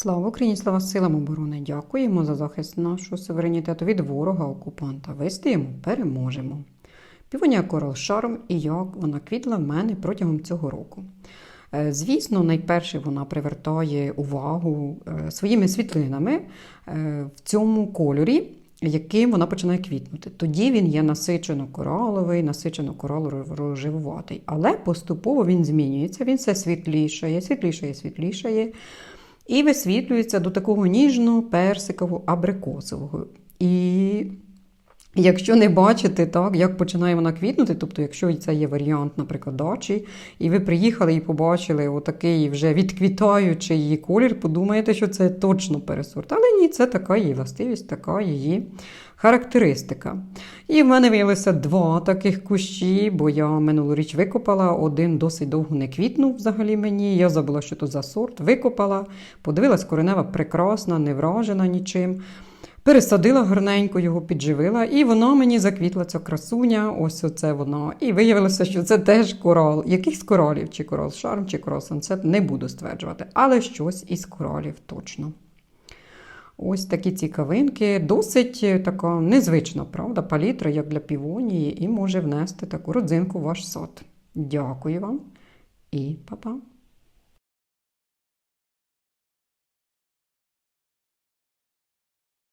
Слава Україні, слава силам оборони! Дякуємо за захист нашого суверенітету від ворога окупанта. Вистоїмо, переможемо. Півонія Корал Шарм і як вона квітла в мене протягом цього року. Е, Звісно, найперше вона привертає увагу е, своїми світлинами е, в цьому кольорі, яким вона починає квітнути. Тоді він є насичено кораловий, насичено коралово-рожевуватий. Але поступово він змінюється, він все світлішає, світлішає, світлішає. І висвітлюється до такого ніжно-персикового абрикосового. І якщо не бачите, так, як починає вона квітнути, тобто, якщо це є варіант, наприклад, дачі, і ви приїхали і побачили отакий вже відквітаючий її колір, подумаєте, що це точно пересорт. Але ні, це така її властивість, така її характеристика. І в мене виявилося два таких кущі, бо я минулоріч викопала, один досить довго не квітнув взагалі мені. Я забула, що то за сорт. Викопала, подивилась, коренева прекрасна, не вражена нічим. Пересадила гарненько, його підживила, і воно мені заквітла ця красуня. Ось оце воно. І виявилося, що це теж корал. Якийсь коралів, чи корал шарм, чи корал сансет, не буду стверджувати, але щось із коралів точно. Ось такі цікавинки, досить е, така незвична, правда, палітра, як для півонії, і може внести таку родзинку в ваш сад. Дякую вам і па-па!